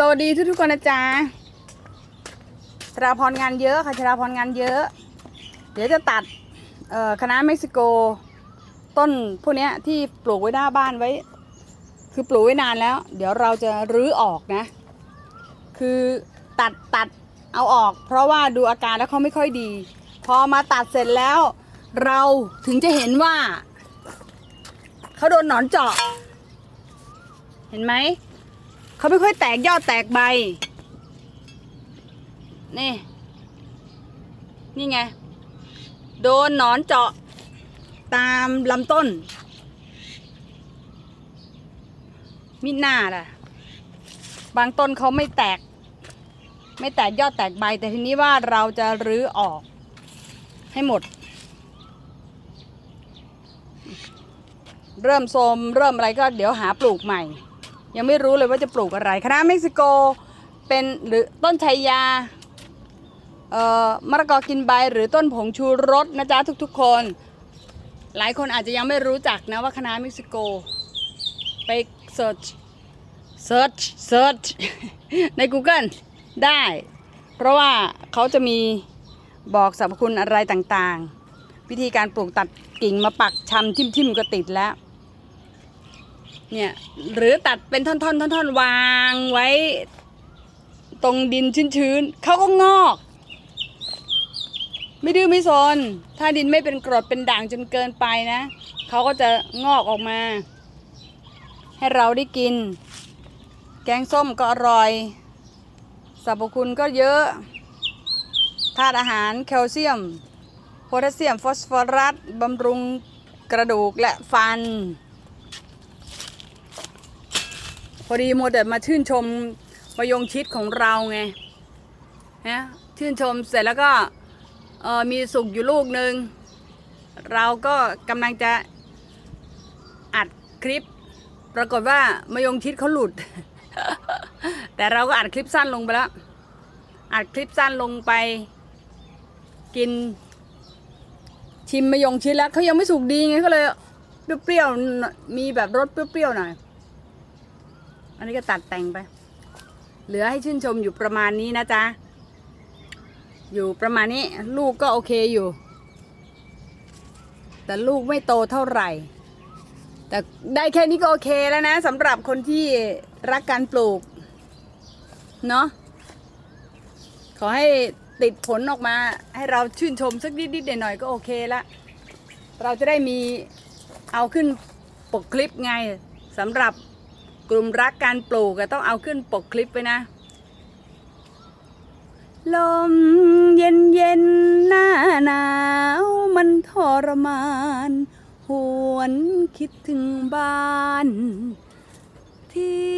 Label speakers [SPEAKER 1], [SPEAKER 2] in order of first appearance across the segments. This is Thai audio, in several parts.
[SPEAKER 1] สวัสดีทุกทุกคนนะจ๊ะชราพรงานเยอะค่ะชราพรงานเยอะ เดี๋ยวจะตัดคณะเม็กซิโก ต้นพวกนี้ที่ปลูกไว้หน้าบ้านไว้ คือปลูกไว้นานแล้ว เดี๋ยวเราจะรื้อออกนะ คือตัดตัดเอาออก เพราะว่าดูอาการแล้วเขาไม่ค่อยดี พอมาตัดเสร็จแล้ว เราถึงจะเห็นว่าเขาโดนหนอนเจาะ เห็นไหม เขาไม่ค่อยแตกยอดแตกใบ นี่ นี่ไง โดนหนอนเจาะตามลำต้น มิดหน้าล่ะ บางต้นเขาไม่แตก ไม่แตกยอดแตกใบ แต่ทีนี้ว่าเราจะรื้อออก ให้หมด เริ่มโทมเริ่มอะไรก็เดี๋ยวหาปลูกใหม่ ยังไม่รู้เลยว่าจะปลูกอะไรคณะเม็กซิโกเป็นหรือต้นชัยยาเอ่อมะละกอกินใบหรือต้นผงชูรสนะจ๊ะทุกๆคน หลายคนอาจจะยังไม่รู้จักนะว่าคณะเม็กซิโก ไปเซิร์ชเซิร์ชเซิร์ชใน Google ได้ เพราะว่าเขาจะมีบอกสรรพคุณอะไรต่างๆ วิธีการปลูกตัดกิ่งมาปักชำทิ่มๆก็ติดแล้ว เนี่ยหรือตัดเป็นท่อนๆท่อนๆวางไว้ ตรงดินชื้นๆเขาก็งอก ไม่ดื้อไม่สนถ้าดินไม่เป็นกรดเป็นด่างจนเกินไปนะเขาก็จะงอกออกมา ให้เราได้กิน แกงส้มก็อร่อยสรรพคุณก็เยอะธาตุอาหารแคลเซียม โพแทสเซียม ฟอสฟอรัสบำรุงกระดูกและฟัน พอดีโมวแต่มาชื่นชมมายงชิดของเราไงนะชื่นชมเสร็จแล้วก็เออมีสุกอยู่ลูกหนึ่งเราก็กำลังจะอัดคลิป ปรากฏว่ามายงชิดเขาหลุด แต่เราก็อัดคลิปสั้นลงไปแล้วอัดคลิปสั้นลงไป กิน ชิมมายงชิดแล้วเขายังไม่สุกดีไงก็เลยเปรี้ยวๆมีแบบรสเปรี้ยวๆหน่อย อันนี้ก็ตัดแต่งไป เหลือให้ชื่นชมอยู่ประมาณนี้นะจ๊ะ อยู่ประมาณนี้ลูกก็โอเคอยู่ แต่ลูกไม่โตเท่าไหร่ แต่ได้แค่นี้ก็โอเคแล้วนะสำหรับคนที่รักการปลูก เนาะขอให้ติดผลออกมาให้เราชื่นชมสักนิดๆหน่อยๆก็โอเคละ เราจะได้มีเอาขึ้นปกคลิปไงสำหรับ กลุ่มรักการปลูกก็ต้องเอาขึ้นปกคลิปไปนะ ลมเย็นเย็นหน้าหนาวมันทรมาน หวนคิดถึงบ้าน ที่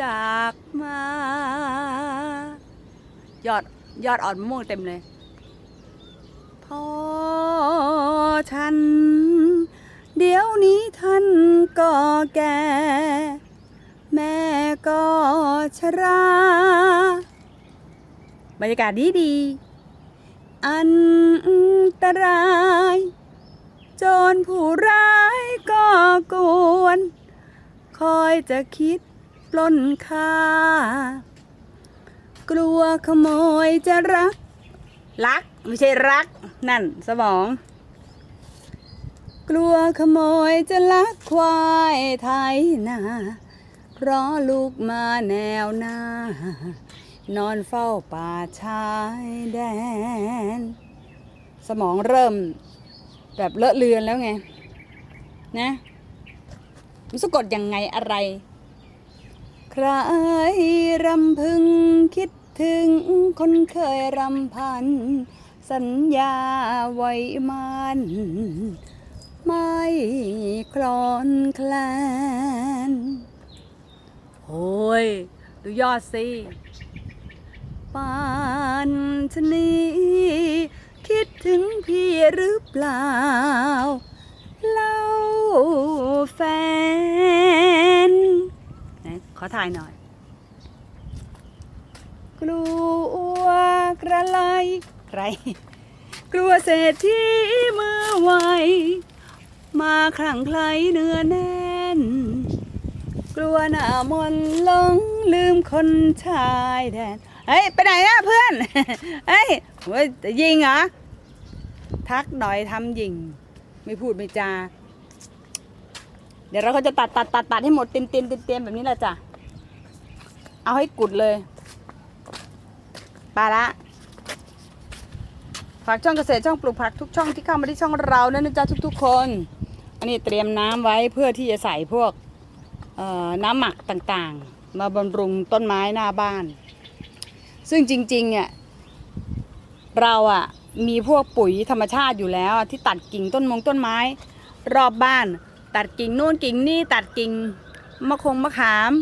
[SPEAKER 1] จากมา ยอดยอดอ่อนมะม่วงเต็มเลย พอฉัน เดี๋ยวนี้ท่านก็แก่ แม่ก็ชรา บรรยากาศดีดี อันตราย โจรผู้ร้ายก็กวน คอยจะคิดปล้นค่า กลัวขโมยจะรัก รัก ไม่ใช่รัก นั่นสมอง กลัวขโมยจะลักควายไทยนาเพราะลูกมาแนวหน้า นอนเฝ้าป่าชายแดน สมองเริ่มแบบเลอะเลือนแล้วไง นะมันสะกดยังไงอะไร ใครรำพึงคิดถึงคนเคยรำพัน สัญญาไว้มัน ไม่คลอนแคลนโอ้ย ดูยอดสิปานชนีคิดถึงพี่หรือเปล่า เล่าแฟนขอถ่ายหน่อย กลัวกระไรใครกลัวเศรษฐีมือไว มาคลั่งไคล้เนื้อแน่น กลัวหน้ามนลงลืมคนชายแดนเฮ้ยไปไหนอะเพื่อนเฮ้ยเฮ้ยจะยิงเหรอทักหน่อยทำยิง ไม่พูดไม่จา เดี๋ยวเราก็จะตัดตัดตัดตัดให้หมดเต็มเต็มเต็มเต็มแบบนี้แหละจ้ะ เอาให้กุดเลยไปละฝากช่องเกษตรช่องปลูกผักทุกช่องที่เข้ามาที่ช่องเรานะนะจ๊ะทุกๆคน อันนี้เตรียมน้ำไว้เพื่อที่จะใส่พวกน้ำหมักต่างๆ มาบำรุงต้นไม้หน้าบ้าน ซึ่งจริงๆเนี่ยเราอะมีพวกปุ๋ยธรรมชาติอยู่แล้ว ที่ตัดกิ่งต้นมงต้นไม้ รอบบ้าน ตัดกิ่งโน่นกิ่งนี่ตัดกิ่งมะคงมะขาม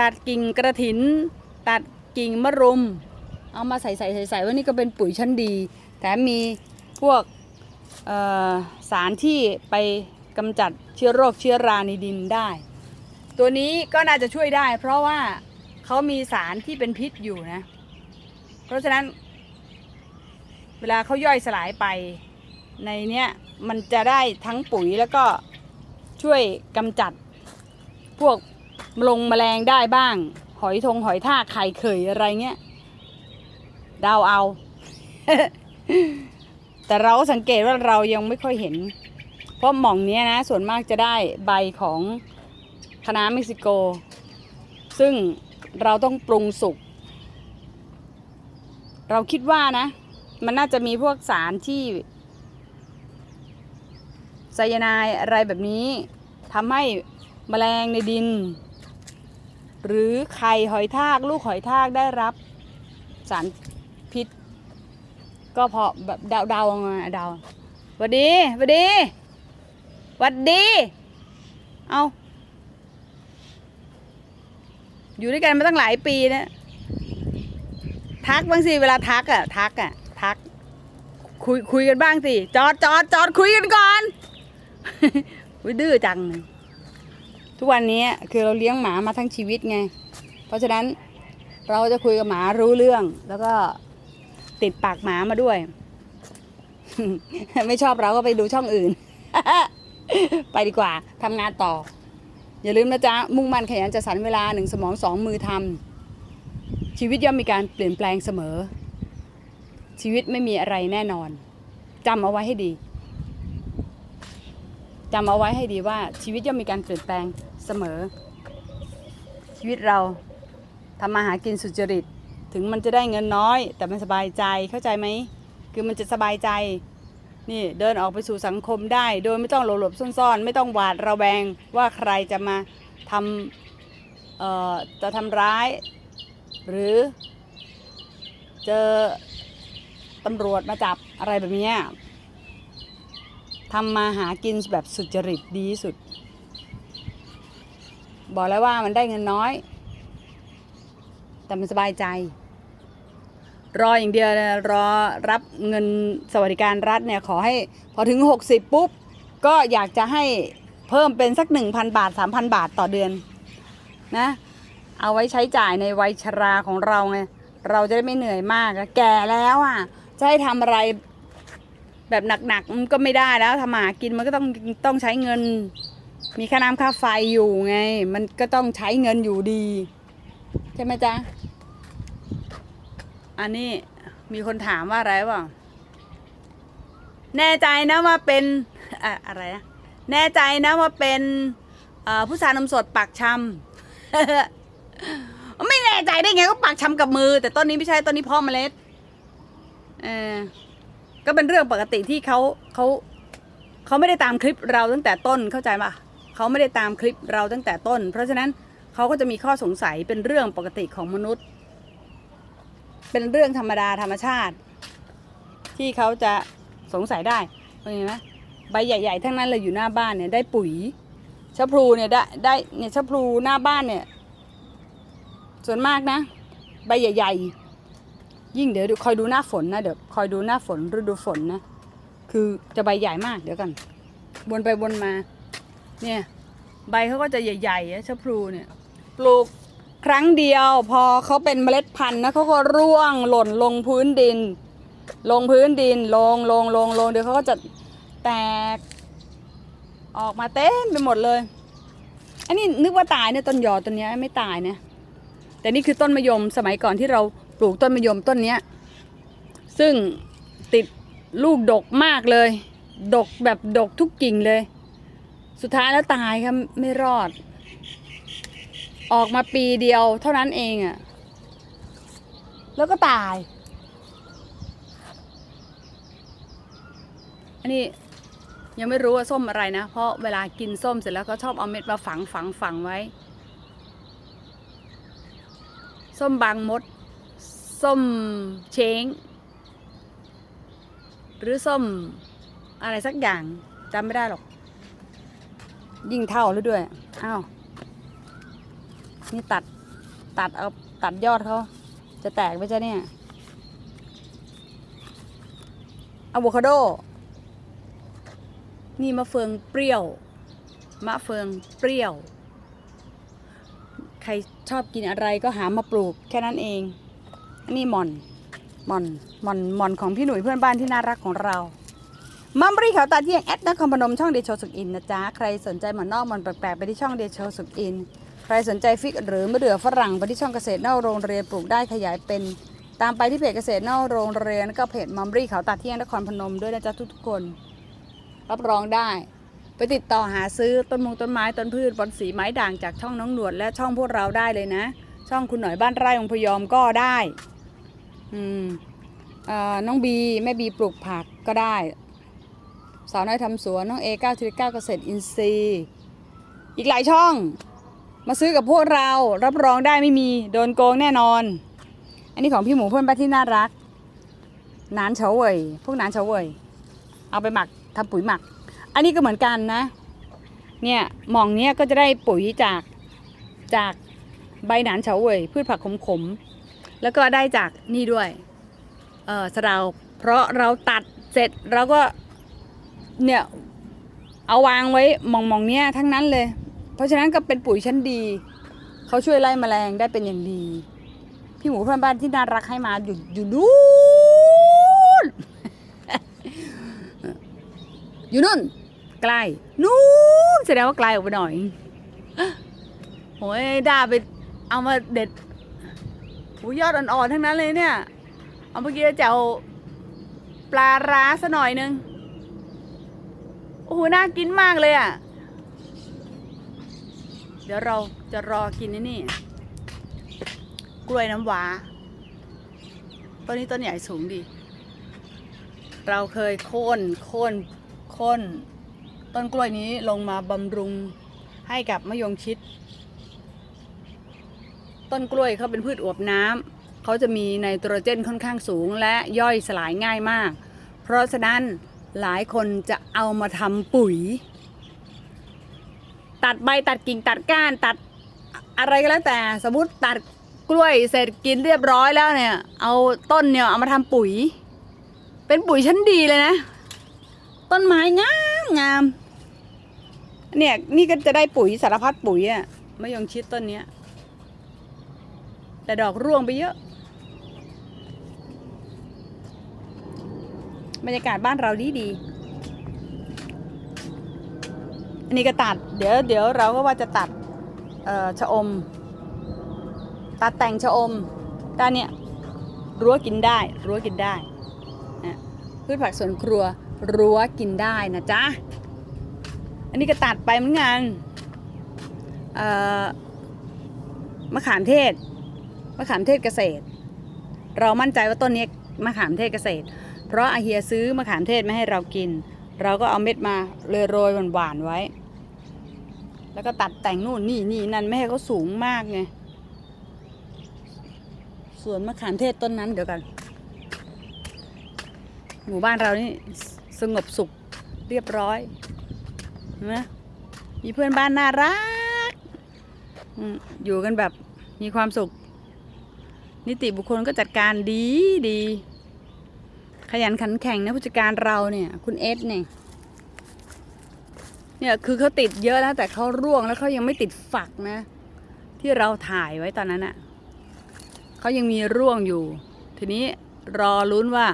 [SPEAKER 1] ตัดกิ่งกระถิน ตัดกิ่งมะรุม เอามาใส่ใส่ใส่ใส่ว่านี่ก็เป็นปุ๋ยชั้นดีแถมมีพวกสารที่ไป กำจัดเชื้อโรคเชื้อราในดินได้ ตัวนี้ก็น่าจะช่วยได้ เพราะว่าเขามีสารที่เป็นพิษอยู่นะ เพราะฉะนั้น เวลาเขาย่อยสลายไปในเนี้ยมันจะได้ทั้งปุ๋ยแล้วก็ช่วยกำจัดพวกลงแมลงได้บ้าง หอยทงหอยทากไข่เขยอะไรเงี้ยเดาเอา แต่เราก็สังเกตว่าเรายังไม่ค่อยเห็น เพราะหม่องนี้นะส่วนมากจะได้ใบของคะน้าเม็กซิโก ซึ่งเราต้องปรุงสุก เราคิดว่านะ มันน่าจะมีพวกสารที่ไซยาไนด์อะไรแบบนี้ทำให้แมลงในดิน หรือไข่หอยทากลูกหอยทากได้รับสารพิษ ก็พอแบบเดาเดาๆเดาวัดดีวัดดี วัดดี เอาอยู่ด้วยกันมาตั้งหลายปีนะทักบ้างสิเวลาทักอะ ทักอะ ทัก คุยคุยกันบ้างสิ จอดจอดจอดคุยกันก่อนวิดื้อจังเลยทุกวันนี้คือเราเลี้ยงหมามาทั้งชีวิตไง เพราะฉะนั้นเราจะคุยกับหมารู้เรื่อง แล้วก็ติดปากหมามาด้วย ไม่ชอบเราก็ไปดูช่องอื่น ไปดีกว่าทำงานต่อ อย่าลืมนะจ๊ะ มุ่งมั่นขยันจะสรรเวลาหนึ่งสมองสองมือทำชีวิตย่อมมีการเปลี่ยนแปลงเสมอ ชีวิตไม่มีอะไรแน่นอนจำเอาไว้ให้ดีจำเอาไว้ให้ดีว่าชีวิตย่อมมีการเปลี่ยนแปลงเสมอ ชีวิตเราทำมาหากินสุจริต ถึงมันจะได้เงินน้อย แต่มันสบายใจเข้าใจไหมคือมันจะสบายใจ นี่เดินออกไปสู่สังคมได้ โดยไม่ต้องหลบหลบๆซ่อนๆ ไม่ต้องหวาดระแวงว่าใครจะมาทำเอ่อจะทำร้าย หรือเจอตำรวจมาจับอะไรแบบนี้ทำมาหากินแบบสุจริตดีสุด บอกแล้วว่ามันได้เงินน้อย แต่มันสบายใจ รออย่างเดียวรอรับเงินสวัสดิการรัฐเนี่ยขอให้พอถึง 60 ปุ๊บ ก็อยากจะให้เพิ่มเป็นสัก 1,000 บาท 3,000 บาทต่อเดือนนะเอาไว้ใช้จ่ายในวัยชราของเราไงเราจะได้ไม่เหนื่อยมากแก่แล้วอะจะให้ทำอะไรแบบหนักๆมันก็ไม่ได้แล้วทำมาหากินมันก็ต้องต้องใช้เงิน มีค่าน้ำค่าไฟอยู่ไง มันก็ต้องใช้เงินอยู่ดี ใช่ไหมจ๊ะ อันนี้มีคนถามว่าอะไรวะแน่ใจนะว่าเป็นอะอะไรนะแน่ใจนะว่าเป็นผู้สานนมสดปากชำไม่แน่ใจได้ไงก็ปากชำกับมือ แต่ต้นนี้ไม่ใช่ต้นนี้พ่อเมล็ดเออก็เป็นเรื่องปกติที่เขาเขาเขาไม่ได้ตามคลิปเราตั้งแต่ต้นเข้าใจปะเขาไม่ได้ตามคลิปเราตั้งแต่ต้น เพราะฉะนั้นเขาก็จะมีข้อสงสัยเป็นเรื่องปกติของมนุษย์ เป็นเรื่องธรรมดาธรรมชาติ ที่เขาจะสงสัยได้เห็นไหมใบใหญ่ๆทั้งนั้นเลยอยู่หน้าบ้านเนี่ยได้ปุ๋ยชะพลูเนี่ยได้ได้เนี่ยชะพลูหน้าบ้านเนี่ย ส่วนมากนะ ใบใหญ่ ๆ ยิ่งเดี๋ยวดูคอยดูหน้าฝนนะเดี๋ยวคอยดูหน้าฝนฤดูฝนนะคือจะใบใหญ่มากเดี๋ยวกันวนไปวนมา เนี่ย ใบเขาก็จะใหญ่ๆชะพลูเนี่ย ปลูก ครั้งเดียวพอเขาเป็นเมล็ดพันธุ์นะเขาก็ร่วงหล่นลงพื้นดิน ลงพื้นดินลงลงลงลงเดี๋ยวเขาก็จะแตก ออกมาเต็มไปหมดเลย อันนี้นึกว่าตายเนี่ยต้นยอต้นเนี้ยไม่ตายนะแต่นี่คือต้นมะยมสมัยก่อนที่เราปลูกต้นมะยมต้นเนี้ยซึ่งติดลูกดกมากเลย ดกแบบดกทุกกิ่งเลย สุดท้ายแล้วตายครับไม่รอด ออกมาปีเดียวเท่านั้นเองอะแล้วก็ตาย อันนี้ยังไม่รู้ว่าส้มอะไรนะ เพราะเวลากินส้มเสร็จแล้วก็ชอบเอาเม็ดมาฝังฝังฝังไว้ ส้มบางมด ส้มเช้ง หรือส้มอะไรสักอย่างจำไม่ได้หรอก ยิ่งเท่าแล้วด้วย อ้าว นี่ตัดตัดเอาตัดยอดเขาจะแตกไหมจ๊ะเนี่ยอะโวคาโด นี่มะเฟืองเปรี้ยว มะเฟืองเปรี้ยว ใครชอบกินอะไรก็หามาปลูกแค่นั้นเอง อันนี้หมอน หมอน หมอน หมอนของพี่หนุ่ยเพื่อนบ้านที่น่ารักของเรามัมบรีเขาวตาเที่ยงแอดนครพนมช่องเดชโชสุกอินนะจ๊ะ ใครสนใจหมอนนอกหมอนแปลกๆไปที่ช่องเดชโชสุกอิน ใครสนใจฟิกหรือมะเดื่อฝรั่งไปที่ช่องเกษตรนอกโรงเรียนปลูกได้ขยายเป็น ตามไปที่เพจเกษตรนอกโรงเรียนแล้วก็เพจมัมบรีเขาวตาเที่ยงนครพนมด้วยนะจ๊ะทุกๆคน รับรองได้ ไปติดต่อหาซื้อต้นมงต้นไม้ต้นพืชบอนสีไม้ด่างจากช่องน้องหนวดและช่องพวกเราได้เลยนะ ช่องคุณหน่อยบ้านไร่องพยอมก็ได้ อืมน้องบีแม่บีปลูกผักก็ได้ สาวน้อยทำสวนน้องเอเก้าทีเก้าเกษตรอินทรีย์ อีกหลายช่อง มาซื้อกับพวกเรารับรองได้ไม่มีโดนโกงแน่นอน อันนี้ของพี่หมูเพื่อนบ้านที่น่ารักนานเฉาเว่ยพวกนานเฉาเว่ยเอาไปหมักทำปุ๋ยหมัก อันนี้ก็เหมือนกันนะ เนี่ยหมองเนี้ยก็จะได้ปุ๋ยจากจากใบหนานเฉาเว่ยพืชผักขมๆแล้วก็ได้จากนี่ด้วยเออสะเดาเพราะเราตัดเสร็จเราก็เนี่ยเอาวางไว้หมองมองๆเนี้ยทั้งนั้นเลย เพราะฉะนั้นก็เป็นปุ๋ยชั้นดี เขาช่วยไล่แมลงได้เป็นอย่างดี พี่หมูเพื่อนบ้านที่น่ารักให้มาอยู่อยู่นู่นอยู่นู่นไกลนู่นแสดงว่าไกลออกไปหน่อยโอ้ยด่าไปเอามาเด็ดหูยอดอ่อนๆทั้งนั้นเลยเนี่ย เอาเมื่อกี้จะเอาปลาร้าซะหน่อยนึงโอ้โหน่ากินมากเลยอะ เดี๋ยวเราจะรอกินนี่นี่ กล้วยน้ำว้าต้นนี้ต้นใหญ่สูงดี เราเคยโค่นโค่นโค่นต้นกล้วยนี้ลงมาบำรุงให้กับมะยงชิด ต้นกล้วยเขาเป็นพืชอวบน้ำเขาจะมีไนโตรเจนค่อนข้างสูง และย่อยสลายง่ายมาก เพราะฉะนั้นหลายคนจะเอามาทำปุ๋ย ตัดใบตัดกิ่งตัดก้านตัดอะไรก็แล้วแต่สมมติตัดกล้วยเสร็จกินเรียบร้อยแล้วเนี่ย เอาต้นเนี่ยเอามาทำปุ๋ย เป็นปุ๋ยชั้นดีเลยนะ ต้นไม้งามงามเนี่ยนี่ก็จะได้ปุ๋ยสารพัดปุ๋ยอะมะยงชิดต้นเนี้ยแต่ดอกร่วงไปเยอะ บรรยากาศบ้านเราดีดี อั นนี้ก็ตัด เดี๋ยวเดี๋ยวเราก็ว่าจะตัดเอ่อชะอม ตัดแต่งชะอมด้านเนี้ยรั้วกินได้รั้วกินได้นะพืชผักสวนครัวรั้วกินได้นะจ๊ะ อันนี้ก็ตัดไปเหมือนกันมะขามเทศมะขามเทศเกษตร เรามั่นใจว่าต้นนี้มะขามเทศเกษตร เพราะอาเฮียซื้อมะขามเทศมาให้เรากิน เราก็เอาเม็ดมาเลยโรยหวานๆไว้ แล้วก็ตัดแต่งนู่นนี่นี่นั่นไม่ให้เขาสูงมากไงส่วนมะขามเทศต้นนั้นเดี๋ยวกัน หมู่บ้านเรานี่สงบสุขเรียบร้อยนไหมมีเพื่อนบ้านน่ารัก อยู่กันแบบมีความสุข นิติบุคคลก็จัดการดีดี ขยันขันแข็งนะผู้จัดการเราเนี่ย คุณเอสเนี่ย เนี่ยคือเขาติดเยอะแล้วแต่เขาร่วงแล้วเขายังไม่ติดฝักนะ ที่เราถ่ายไว้ตอนนั้นอะเขายังมีร่วงอยู่ ทีนี้รอลุ้นว่า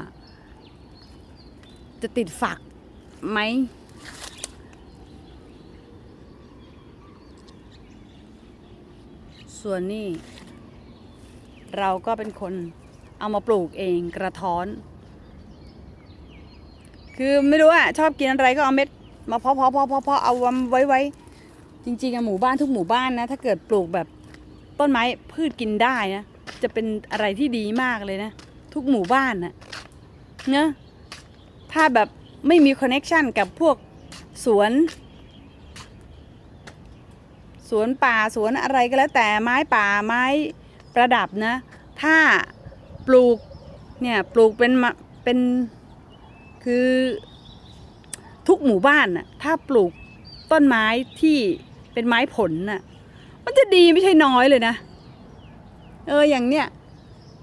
[SPEAKER 1] จะติดฝักไหมส่วนนี่เราก็เป็นคนเอามาปลูกเองกระท้อน คือไม่รู้อะชอบกินอะไรก็เอาเม็ด มาเพาะเพาะเพาะเพาะเพาะเอาไว้ไว้ จริงๆอะหมู่บ้านทุกหมู่บ้านนะ ถ้าเกิดปลูกแบบต้นไม้พืชกินได้นะจะเป็นอะไรที่ดีมากเลยนะ ทุกหมู่บ้านนะเนะถ้าแบบไม่มีคอนเน็ชันกับพวกสวน สวนป่าสวนอะไรก็แล้วแต่ไม้ป่าไม้ประดับนะ ถ้าปลูกเนี่ยปลูกเป็นมะเป็นคือ ทุกหมู่บ้านน่ะถ้าปลูกต้นไม้ที่เป็นไม้ผลน่ะมันจะดีไม่ใช่น้อยเลยนะ เอออย่างเนี้ย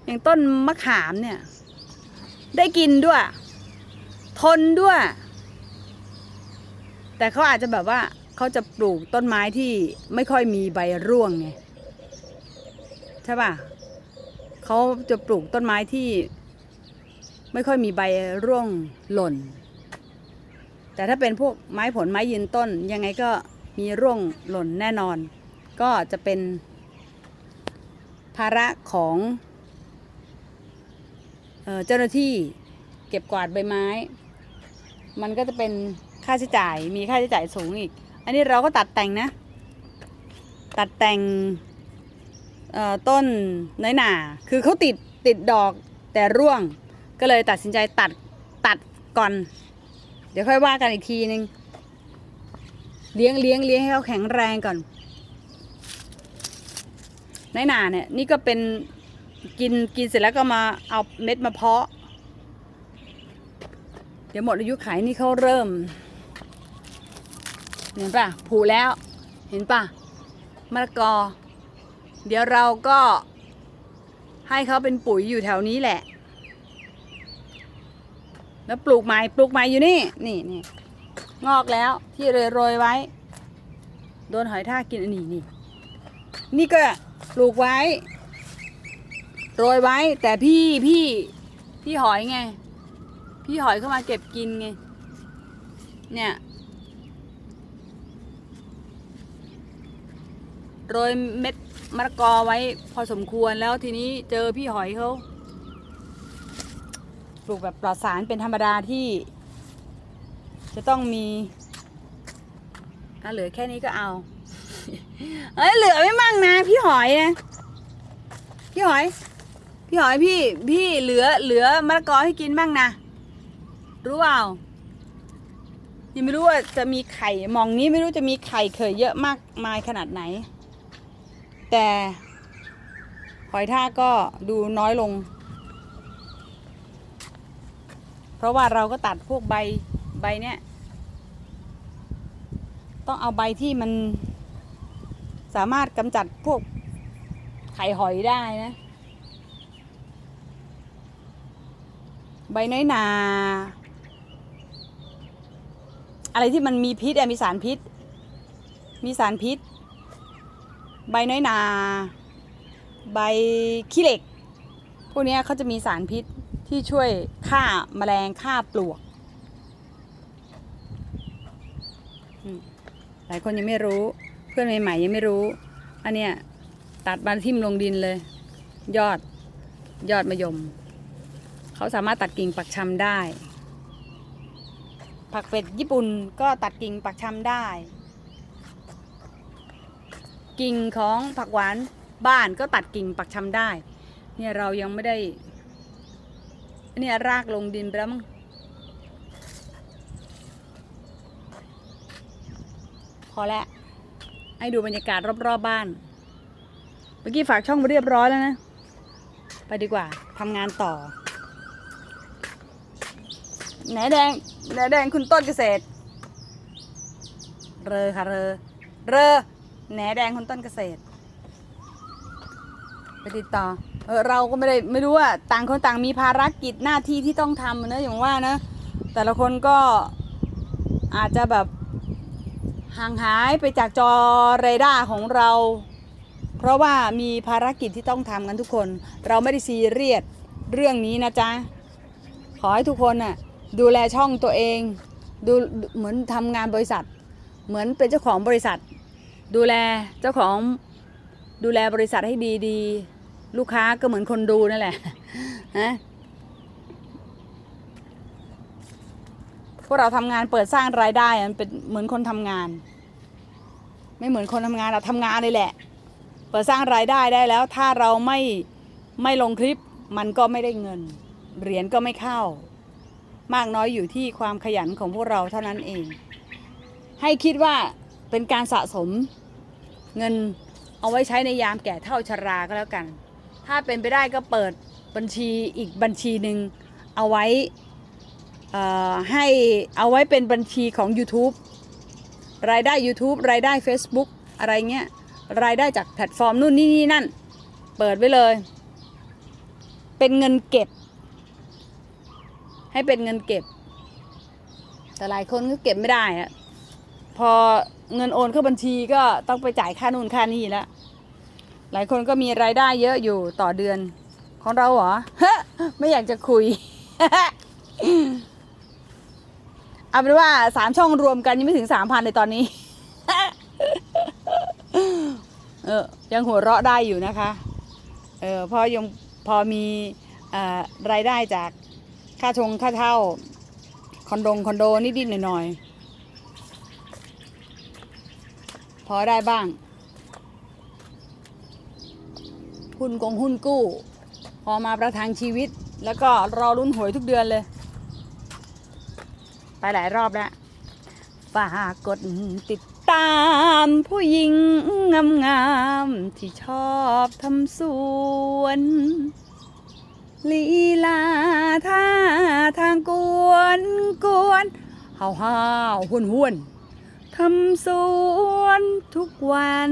[SPEAKER 1] อย่างต้นมะขามเนี่ย ได้กินด้วย ทนด้วย แต่เขาอาจจะแบบว่าเขาจะปลูกต้นไม้ที่ไม่ค่อยมีใบร่วงไงใช่ป่ะเขาจะปลูกต้นไม้ที่ไม่ค่อยมีใบร่วงหล่น แต่ถ้าเป็นพวกไม้ผลไม้ยืนต้นยังไงก็มีร่วงหล่นแน่นอน ก็จะเป็นภาระของเจ้าหน้าที่เก็บกวาดใบไม้ มันก็จะเป็นค่าใช้จ่ายมีค่าใช้จ่ายสูงอีก อันนี้เราก็ตัดแต่งนะ ตัดแต่งต้นน้อยหนาคือเขาติดติดดอกแต่ร่วง ก็เลยตัดสินใจตัดตัดก่อน เดี๋ยวค่อยว่ากันอีกทีนึง เลี้ยงเลี้ยงเลี้ยงให้เขาแข็งแรงก่อนในหนาเนี่ยนี่ก็เป็นกินกินเสร็จแล้วก็มาเอาเม็ดมาเพาะ เดี๋ยวหมดอายุขายนี่เขาเริ่ม เห็นป่ะผูแล้ว เห็นป่ะมะละกอ เดี๋ยวเราก็ให้เขาเป็นปุ๋ยอยู่แถวนี้แหละ แล้วปลูกไม้ปลูกไม้อยู่นี่นี่นี่งอกแล้วที่โรยๆไว้ โดนหอยทากกินอันนี้นี่นี่ก็ปลูกไว้ โรยไว้ แต่พี่พี่พี่หอยไง พี่หอยเข้ามาเก็บกินไง เนี่ยโรยเม็ดมะละกอไว้พอสมควรแล้วทีนี้เจอพี่หอยเขา ลูกแบบปลอดสารเป็นธรรมดาที่ จะต้องมีถ้าเหลือแค่นี้ก็เอาเอ้ยเหลือไม่มั่งนะพี่หอยนะพี่หอย พี่หอยพี่พี่เหลือเหลือมะละกอให้กินบ้างนะรู้เปล่ายังไม่รู้ว่าจะมีไข่มองนี้ไม่รู้จะมีไข่เคยเยอะมากมายขนาดไหน แต่หอยทากก็ดูน้อยลง เพราะว่าเราก็ตัดพวกใบใบเนี้ยต้องเอาใบที่มันสามารถกำจัดพวกไข่หอยได้นะ ใบน้อยนา อะไรที่มันมีพิษอะมีสารพิษ มีสารพิษ ใบน้อยนา ใบขี้เหล็ก พวกเนี้ยเขาจะมีสารพิษ ที่ช่วยฆ่าแมลงฆ่าปลวก หลายคนยังไม่รู้ เพื่อนใหม่ๆยังไม่รู้ อันเนี้ยตัดมาทิ่มลงดินเลย ยอดยอดมะยม เขาสามารถตัดกิ่งปักชำได้ ผักเป็ดญี่ปุ่นก็ตัดกิ่งปักชำได้ กิ่งของผักหวานบ้านก็ตัดกิ่งปักชำได้ เนี่ยเรายังไม่ได้ เนี่ยรากลงดินไปแล้วมั้งพอแล้วให้ดูบรรยากาศรอบๆบบ้าน เมื่อกี้ฝากช่องไปเรียบร้อยแล้วนะ ไปดีกว่าทำงานต่อแหนแดงแหนแดงคุณต้นเกษตร เรอค่ะเรอ เรอแหนแดงคุณต้นเกษตร ไปติดต่อ เออเราก็ไม่ได้ไม่รู้ว่าต่างคนต่างมีภารกิจหน้าที่ที่ต้องทำนะอย่างว่านะ แต่ละคนก็อาจจะแบบห่างหายไปจากจอเรดาร์ของเรา เพราะว่ามีภารกิจที่ต้องทำกันทุกคน เราไม่ได้ซีเรียสเรื่องนี้นะจ๊ะ ขอให้ทุกคนน่ะดูแลช่องตัวเองดูเหมือนทำงานบริษัท เหมือนเป็นเจ้าของบริษัท ดูแลเจ้าของดูแลบริษัทให้ดีดีๆ ลูกค้าก็เหมือนคนดูนั่นแหละนะพวกเราทำงานเปิดสร้างรายได้มันเป็นเหมือนคนทำงาน ไม่เหมือนคนทำงานเราทำงานเลยแหละ เปิดสร้างรายได้ได้แล้ว ถ้าเราไม่ไม่ลงคลิปมันก็ไม่ได้เงิน เหรียญก็ไม่เข้า มากน้อยอยู่ที่ความขยันของพวกเราเท่านั้นเอง ให้คิดว่าเป็นการสะสมเงินเอาไว้ใช้ในยามแก่เท่าชราก็แล้วกัน ถ้าเป็นไปได้ก็เปิดบัญชีอีกบัญชีหนึ่งเอาไว้ให้เอาไว้เป็นบัญชีของ YouTube รายได้ YouTube รายได้ Facebook อะไรเงี้ย รายได้จากแพลตฟอร์มนู่นนี่นี่นั่น เปิดไว้เลย เป็นเงินเก็บ ให้เป็นเงินเก็บ แต่หลายคนก็เก็บไม่ได้อะพอเงินโอนเข้าบัญชีก็ต้องไปจ่ายค่านู่นค่านี่แล้ว หลายคนก็มีรายได้เยอะอยู่ต่อเดือนของเราเหรอไม่อยากจะคุย เอาเป็นว่าสามช่องรวมกันยังไม่ถึงสามพันในตอนนี้ เออยังหัวเราะได้อยู่นะคะ เออพอยังพอมีอรายได้จากค่าชงค่าเช่าคอนโดคอนโดนิดๆหน่อยๆพอได้บ้าง หุ้นกงหุ้นกู้ พอมาประทังชีวิต แล้วก็รอลุ้นหวยทุกเดือนเลย ไปหลายรอบแล้วฝากกดติดตามผู้หญิงงามๆที่ชอบทำสวนลีลาท่าทางกวนกวนห้าวห้าวหวนหวนทำสวนทุกวัน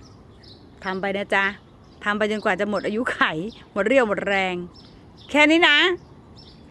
[SPEAKER 1] ทำไปนะจ๊ะทำไปจนกว่าจะหมดอายุไข หมดเรี่ยวหมดแรง แค่นี้นะ